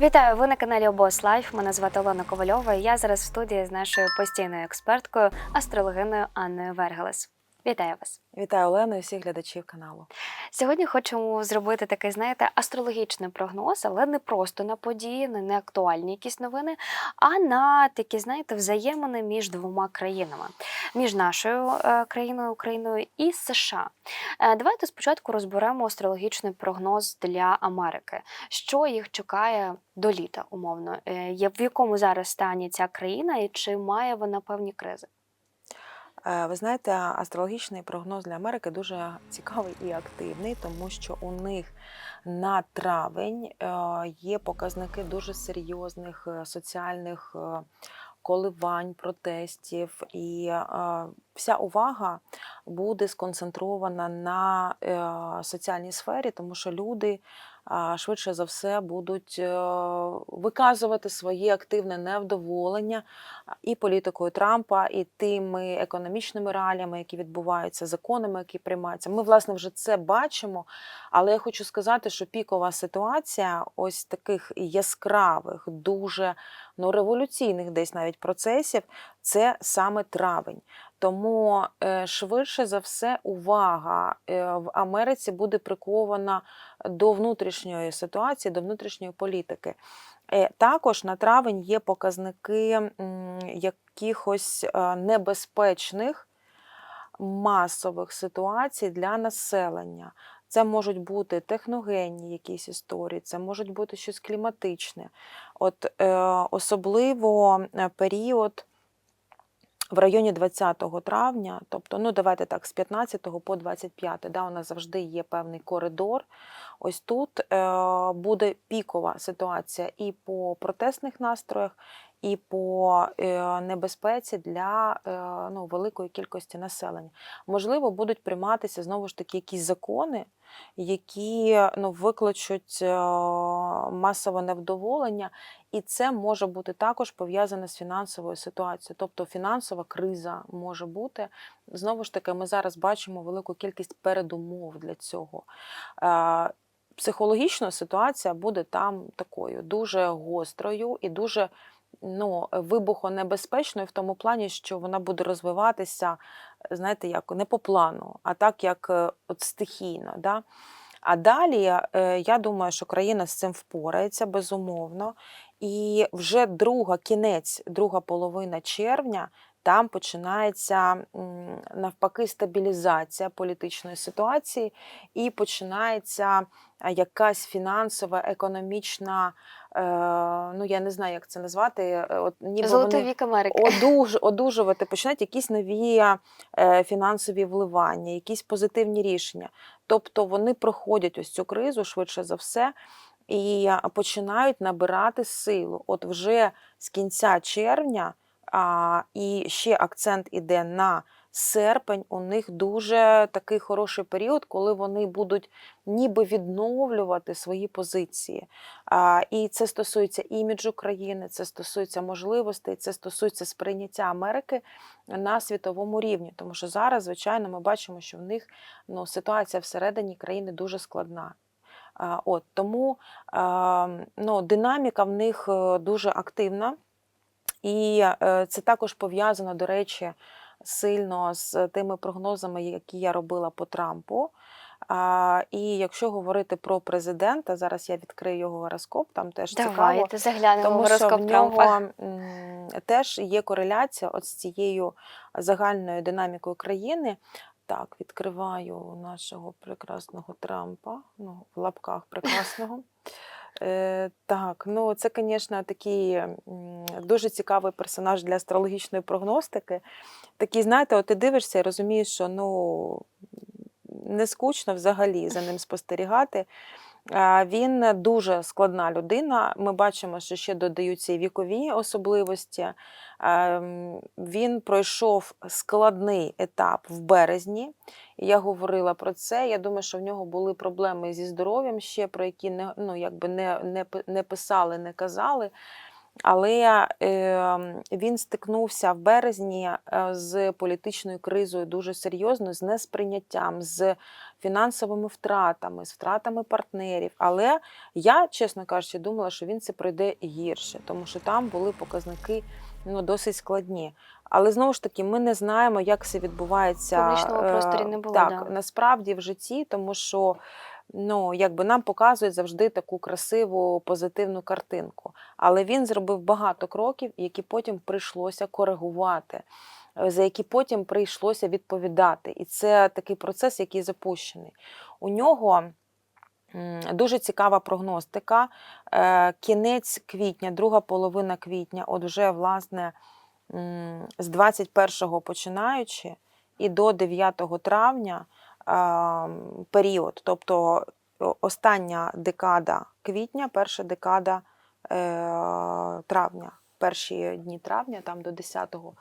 Вітаю! Ви на каналі Обос Лайф. Мене звати Олена Ковальова. і Я зараз в студії з нашою постійною експерткою, астрологиною Анною Вергелес. Вітаю вас! Вітаю Олену і всіх глядачів каналу. Сьогодні хочемо зробити такий, знаєте, астрологічний прогноз, але не просто на події, не на актуальні якісь новини, а на такі, знаєте, взаємини між двома країнами, між нашою е, країною Україною і США. Е, давайте спочатку розберемо астрологічний прогноз для Америки. Що їх чекає до літа, умовно? Е, в якому зараз стані ця країна, і чи має вона певні кризи? Е, Ви знаєте, астрологічний прогноз для Америки дуже цікавий і активний, тому що у них на травень е, є показники дуже серйозних е, соціальних коливань, протестів, і вся увага буде сконцентрована на соціальній сфері, тому що люди швидше за все будуть е, виказувати своє активне невдоволення і політикою Трампа, і тими економічними реаліями, які відбуваються, законами, які приймаються. Ми, власне, вже це бачимо. Але я хочу сказати, що пікова ситуація ось таких яскравих, дуже ну, революційних десь навіть процесів це саме травень. Тому е, швидше за все увага е, в Америці буде прикована до внутрішньої ситуації, до внутрішньої політики. Е, Також на травень є показники якихось небезпечних масових ситуацій для населення. Це можуть бути техногенні якісь історії, це можуть бути щось кліматичне. От е, особливо період в районі 20 травня, тобто, ну давайте так, з 15 по 25, да, у нас завжди є певний коридор. Ось тут е, буде пікова ситуація і по протестних настроях, і по е, небезпеці для е, ну, великої кількості населення. Можливо, будуть прийматися знову ж таки якісь закони, які ну, викличуть е, масове невдоволення, і це може бути також пов'язане з фінансовою ситуацією, тобто фінансова криза може бути. Знову ж таки, ми зараз бачимо велику кількість передумов для цього. Психологічна ситуація буде там такою дуже гострою і дуже ну, вибухонебезпечною в тому плані, що вона буде розвиватися, знаєте, як не по плану, а так як е, от стихійно. Да? А далі е, я думаю, що країна з цим впорається безумовно. І вже друга кінець, друга половина червня. Там починається навпаки стабілізація політичної ситуації, і починається якась фінансова, економічна, е, ну я не знаю, як це назвати. е, От, ніби Золотий вони вік Америки. одуж, одужувати, починають якісь нові е, фінансові вливання, якісь позитивні рішення. Тобто вони проходять ось цю кризу швидше за все і починають набирати силу. От вже з кінця червня, а, і ще акцент іде на серпень. У них дуже такий хороший період, коли вони будуть ніби відновлювати свої позиції. А, І це стосується іміджу країни, це стосується можливостей, це стосується сприйняття Америки на світовому рівні. Тому що зараз, звичайно, ми бачимо, що в них ну, ситуація всередині країни дуже складна. От, тому ну, динаміка в них е, дуже активна, і е, це також пов'язано, до речі, сильно з тими прогнозами, які я робила по Трампу. А, І якщо говорити про президента, зараз я відкрию його гороскоп, там теж цікаво. Давайте заглянемо в Тому що в гороскоп Трампа. теж є кореляція от з цією загальною динамікою країни. Так, відкриваю нашого прекрасного Трампа, ну, в лапках прекрасного. Е, так, ну це, звісно, такий дуже цікавий персонаж для астрологічної прогностики. Такий, знаєте, от ти дивишся і розумієш, що ну, не скучно взагалі за ним спостерігати. А, Він дуже складна людина. Ми бачимо, що ще додаються і вікові особливості. Ем, Він пройшов складний етап в березні. Я говорила про це. Я думаю, що в нього були проблеми зі здоров'ям ще, про які не, ну, якби не, не, не писали, не казали. Але е, він стикнувся в березні е, з політичною кризою дуже серйозно, з несприйняттям, з фінансовими втратами, з втратами партнерів. Але я, чесно кажучи, думала, що він це пройде гірше, тому що там були показники ну, досить складні. Але знову ж таки, ми не знаємо, як це відбувається В публічному е, просторі не було, так, да. насправді в житті, тому що ну, якби нам показують завжди таку красиву позитивну картинку. Але він зробив багато кроків, які потім прийшлося коригувати, е, за які потім прийшлося відповідати. І це такий процес, який запущений. У нього дуже цікава прогностика. Е, Кінець квітня, друга половина квітня, от вже власне з 21-го починаючи і до 9 травня період, тобто остання декада квітня, перша декада е, травня, перші дні травня, там до 10-го.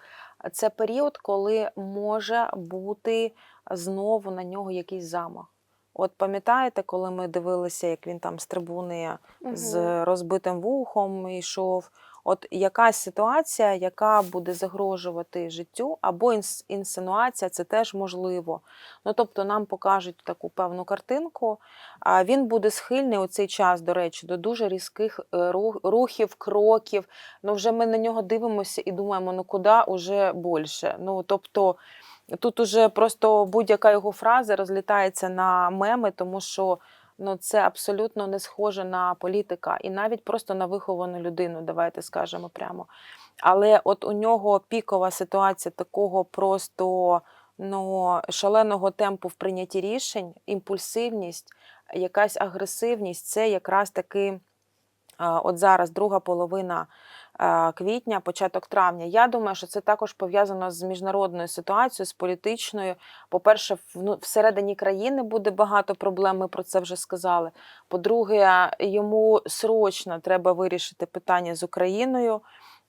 Це період, коли може бути знову на нього якийсь замах. От пам'ятаєте, коли ми дивилися, як він там з трибуни Мгм. з розбитим вухом йшов. От якась ситуація, яка буде загрожувати життю, або інс- інсинуація, це теж можливо. Ну тобто нам покажуть таку певну картинку. А він буде схильний у цей час, до речі, до дуже різких е, рух- рухів, кроків. Ну вже ми на нього дивимося і думаємо, ну куди уже більше. Ну тобто. Тут уже просто будь-яка його фраза розлітається на меми, тому що ну, це абсолютно не схоже на політика і навіть просто на виховану людину, давайте скажемо прямо. Але от у нього пікова ситуація такого просто ну, шаленого темпу в прийнятті рішень, імпульсивність, якась агресивність це якраз таки. От зараз друга половина квітня, початок травня. Я думаю, що це також пов'язано з міжнародною ситуацією, з політичною. По-перше, вну- всередині країни буде багато проблем, ми про це вже сказали. По-друге, йому срочно треба вирішити питання з Україною.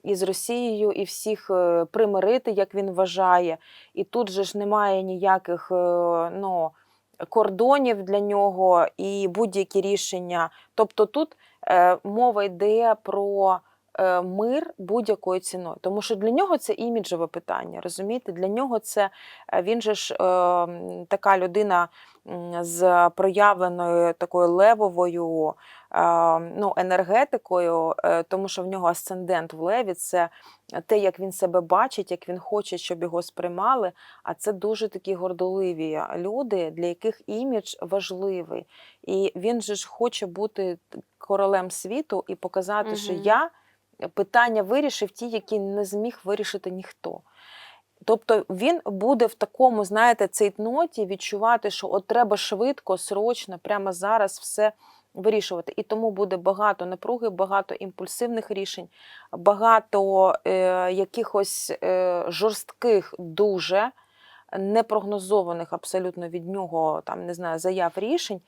І з Росією, і всіх е, примирити, як він вважає. І тут же ж немає ніяких е, ну, кордонів для нього і будь-які рішення. Тобто тут е, мова йде про е, мир будь-якою ціною. Тому що для нього це іміджеве питання. Розумієте? Для нього це е, він же ж е, така людина з проявленою такою левовою е, ну, енергетикою, е, тому що в нього асцендент в леві це те, як він себе бачить, як він хоче, щоб його сприймали. А це дуже такі гордоливі люди, для яких імідж важливий. І він же ж хоче бути королем світу і показати, що я питання вирішив ті, які не зміг вирішити ніхто. Тобто він буде в такому, знаєте, цейтноті відчувати, що от треба швидко, срочно, прямо зараз все вирішувати. І тому буде багато напруги, багато імпульсивних рішень, багато е, якихось е, жорстких, дуже непрогнозованих абсолютно від нього там, не знаю, заяв рішень.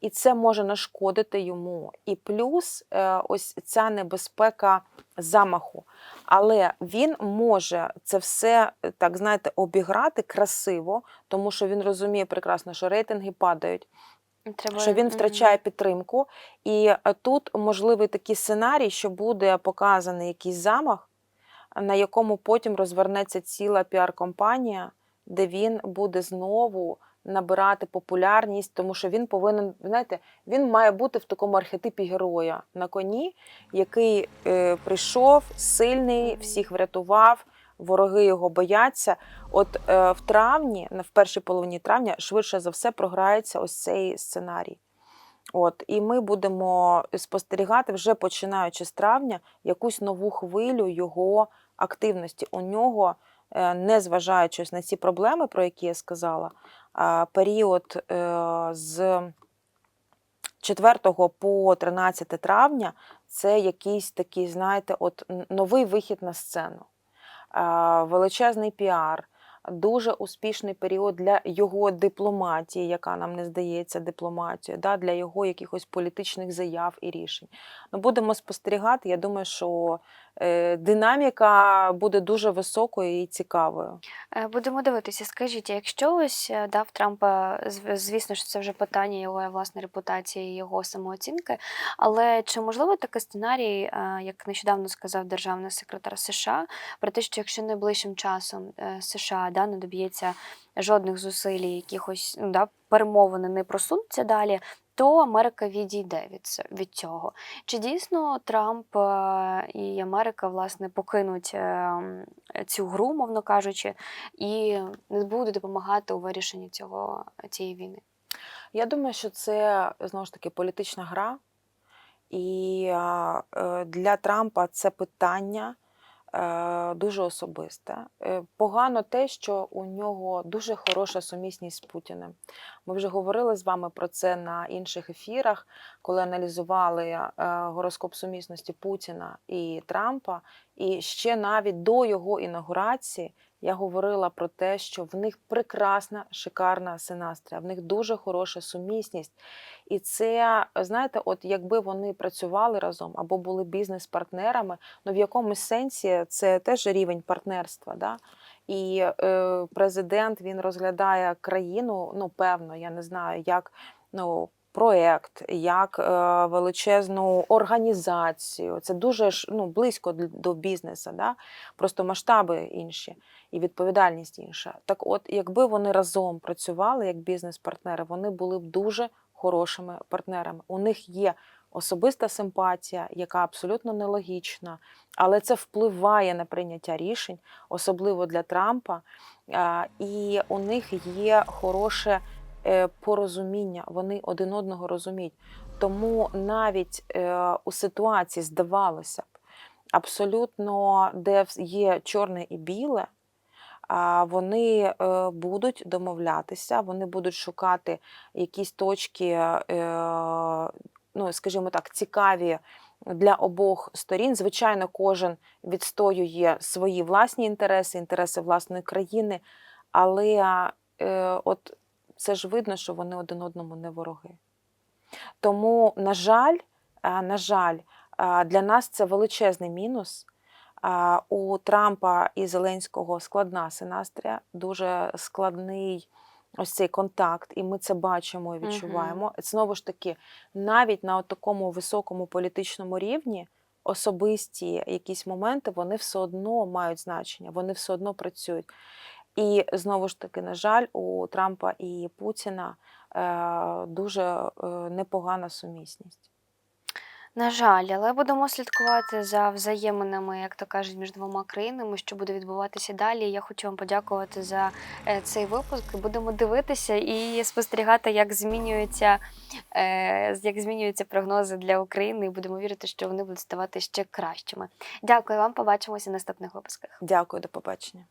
І це може нашкодити йому. І плюс е, ось ця небезпека замаху. Але він може це все е, так знаєте обіграти красиво, тому що він розуміє прекрасно, що рейтинги падають, Треба... що він втрачає підтримку. І е, тут можливий такий сценарій, що буде показаний якийсь замах, на якому потім розвернеться ціла піар-компанія, де він буде знову набирати популярність, тому що він повинен, знаєте, він має бути в такому архетипі героя на коні, який е, прийшов сильний, всіх врятував. Вороги його бояться. От е, в травні, в першій половині травня, швидше за все програється ось цей сценарій. От, і ми будемо спостерігати вже починаючи з травня якусь нову хвилю його активності. У нього, незважаючи на ці проблеми, про які я сказала, період е, з 4 по 13 травня це якийсь такий, знаєте, от новий вихід на сцену, величезний піар. Дуже успішний період для його дипломатії, яка нам не здається дипломатією, да, для його якихось політичних заяв і рішень. Ну, будемо спостерігати. Я думаю, що е, динаміка буде дуже високою і цікавою. Е, Будемо дивитися. Скажіть, якщо ось е, да, в Трампа, звісно, що це вже питання його власної репутації, його самооцінки. Але чи можливо такий сценарій, е, як нещодавно сказав державний секретар США, про те, що якщо найближчим часом е, США да, не доб'ється жодних зусиль, якихось ну, да, перемовини не просунуться далі, то Америка відійде від, від цього. Чи дійсно Трамп е, і Америка власне покинуть е, цю гру, мовно кажучи, і не буде допомагати у вирішенні цього цієї війни? Я думаю, що це знову ж таки політична гра, і е, для Трампа це питання дуже особисте. Е, Погано те, що у нього дуже хороша сумісність з Путіним. Ми вже говорили з вами про це на інших ефірах, коли аналізували е, гороскоп сумісності Путіна і Трампа. І ще навіть до його інаугурації я говорила про те, що в них прекрасна, шикарна синастрія, в них дуже хороша сумісність. І це, знаєте, от якби вони працювали разом або були бізнес-партнерами, ну в якомусь сенсі це теж рівень партнерства. Да? І е, президент він розглядає країну, ну певно, я не знаю, як ну. Проект, як е, величезну організацію, це дуже ну, близько до бізнесу, да? просто масштаби інші і відповідальність інша. Так, от, якби вони разом працювали як бізнес-партнери, вони були б дуже хорошими партнерами. У них є особиста симпатія, яка абсолютно нелогічна, але це впливає на прийняття рішень, особливо для Трампа. І у них є хороше порозуміння, вони один одного розуміють. Тому навіть е, у ситуації здавалося б, абсолютно де є чорне і біле, вони е, будуть домовлятися, вони будуть шукати якісь точки, е, ну, скажімо так, цікаві для обох сторін. Звичайно, кожен відстоює свої власні інтереси, інтереси власної країни, але е, от це ж видно, що вони один одному не вороги. Тому, на жаль, на жаль, для нас це величезний мінус. У Трампа і Зеленського складна синастрія, дуже складний ось цей контакт, і ми це бачимо і відчуваємо. Знову ж таки, навіть на такому високому політичному рівні особисті якісь моменти вони все одно мають значення, вони все одно працюють. І знову ж таки, на жаль, у Трампа і Путіна е, дуже е, непогана сумісність. На жаль, але будемо слідкувати за взаєминами, як то кажуть, між двома країнами, що буде відбуватися далі. Я хочу вам подякувати за е, цей випуск. Будемо дивитися і спостерігати, як змінюються, як змінюються прогнози для України, і будемо вірити, що вони будуть ставати ще кращими. Дякую вам. Побачимося в наступних випусках. Дякую, до побачення.